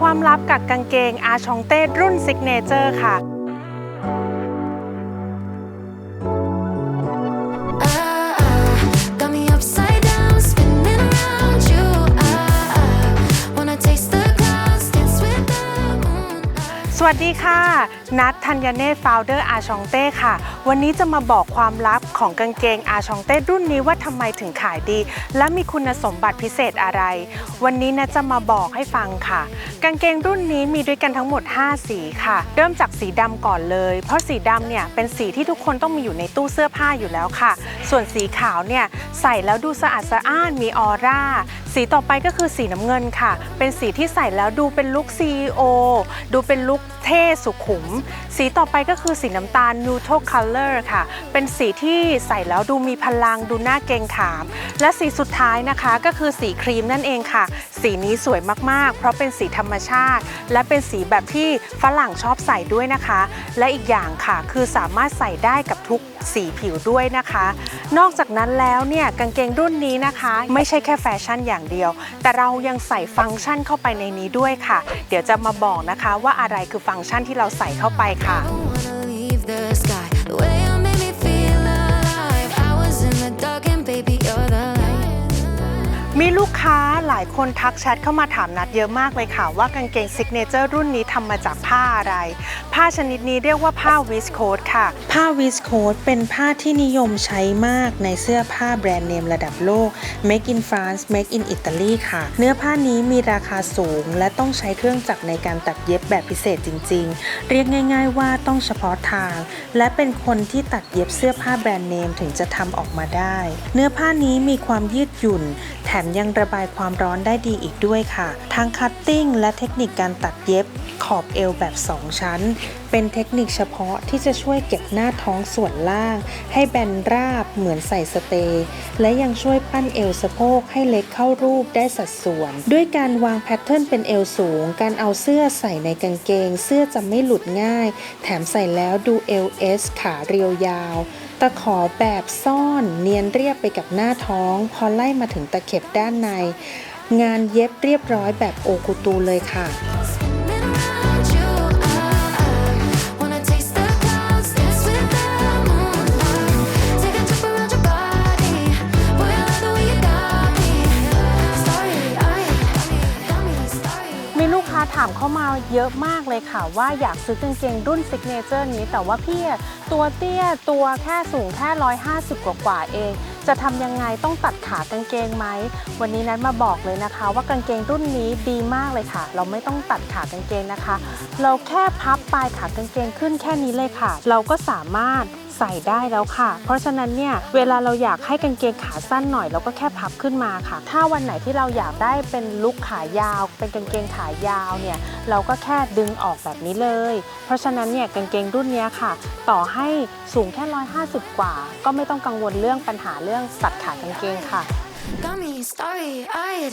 ความลับกับกางเกงอาชองเต้รุ่นซิกเนเจอร์ค่ะ สวัสดีค่ะ นัทธัญเนศฟาวเดอร์อาชองเต้ค่ะ วันนี้จะมาบอกความลับของกางเกงอาชองเต้รุ่นนี้ว่าทำไมถึงขายดี และมีคุณสมบัติพิเศษอะไร วันนี้นะจะมาบอกให้ฟังค่ะ กางเกงรุ่นนี้มีด้วยกันทั้งหมด 5 สีค่ะ เริ่มจากสีดำก่อนเลย เพราะสีดำเนี่ยเป็นสีที่ทุกคนต้องมีอยู่ในตู้เสื้อผ้าอยู่แล้วค่ะ ส่วนสีขาวเนี่ยใส่แล้วดูสะอาดสะอ้านมีออร่า สีต่อไปก็คือสีน้ำเงินค่ะ เป็นสีที่ใส่แล้วดูเป็นลุคซีโอดูเป็นลุค ท่สุขุม สีต่อไปก็คือสีน้ำตาล neutral color ค่ะ เป็นสีที่ใส่แล้วดูมีพลังดูน่าเกรงขาม และสีสุดท้ายนะคะก็คือสีครีมนั่นเองค่ะ สีนี้สวยมากๆ เพราะเป็นสีธรรมชาติ และเป็นสีแบบที่ฝรั่งชอบใส่ด้วยนะคะ และอีกอย่างค่ะคือสามารถใส่ได้กับทุกสีผิวด้วยนะคะ นอกจากนั้นแล้วเนี่ยกางเกงรุ่นนี้นะคะ ไม่ใช่แค่แฟชั่นอย่างเดียว แต่เรายังใส่ฟังก์ชันเข้าไปในนี้ด้วยค่ะ เดี๋ยวจะมาบอกนะคะว่าอะไรคือฟังังก์ชันที่เราใส่เข้าไปค่ะ มีลูกค้าหลายคนทักแชทเข้ามาถามนัดเยอะมากเลยค่ะ ว่ากางเกงซิกเนเจอร์รุ่นนี้ทำมาจากผ้าอะไร ผ้าชนิดนี้เรียกว่าผ้าวิสโคตค่ะ ผ้าวิสโคตเป็นผ้าที่นิยมใช้มากในเสื้อผ้าแบรนด์เนมระดับโลก Make in France Make in Italy ค่ะ เนื้อผ้านี้มีราคาสูง และต้องใช้เครื่องจักรในการตัดเย็บแบบพิเศษจริง ๆ เรียกง่าย ๆ ว่าต้องเฉพาะทาง และเป็นคนที่ตัดเย็บเสื้อผ้าแบรนด์เนมถึงจะทำออกมาได้ เนื้อผ้านี้มีความยืดหยุ่นแถมยังระบายความร้อนได้ดีอีกด้วยค่ะ ทั้งคัตติ้งและเทคนิคการตัดเย็บขอบเอวแบบ 2 ชั้น เป็นเทคนิคเฉพาะที่จะช่วยเก็บหน้าท้องส่วนล่าง ให้แบนราบเหมือนใส่สเตย์และยังช่วยปั้นเอวสะโพกให้เล็กเข้ารูปได้สัดส่วน ด้วยการวางแพทเทิร์นเป็นเอวสูง การเอาเสื้อใส่ในกางเกง เสื้อจะไม่หลุดง่าย แถมใส่แล้วดูเอวเอสขาเรียวยาว ตะขอแบบซ่อนเนียนเรียบไปกับหน้าท้อง พอไล่มาถึงตะเข็บด้านใน งานเย็บเรียบร้อยแบบโอคุตูเลยค่ะาถามเข้ามาเยอะมากเลยค่ะ ว่าอยากซื้อกางเกงรุ่นซิกเนเจอร์นี้ แต่ว่าพี่ตัวเตี้ยตัวแค่สูงแค่ 150 กว่ากว่าเอง จะทำยังไงต้องตัดขากางเกงไหม วันนี้นั้นมาบอกเลยนะคะ ว่ากางเกงรุ่นนี้ดีมากเลยค่ะ เราไม่ต้องตัดขากางเกงนะคะ เราแค่พับปลายขากางเกงขึ้นแค่นี้เลยค่ะ เราก็สามารถ ใส่ได้แล้วค่ะ เพราะฉะนั้นเนี่ยเวลาเราอยากให้กางเกงขาสั้นหน่อยเราก็แค่พับขึ้นมาค่ะ ถ้าวันไหนที่เราอยากได้เป็นลุคขายาว เป็นกางเกงขายาวเนี่ยเราก็แค่ดึงออกแบบนี้เลย เพราะฉะนั้นเนี่ยกางเกงรุ่นนี้ค่ะ ต่อให้สูงแค่ 150 กว่า ก็ไม่ต้องกังวลเรื่องปัญหาเรื่องตัดขากางเกงค่ะ Got me starry-eyed.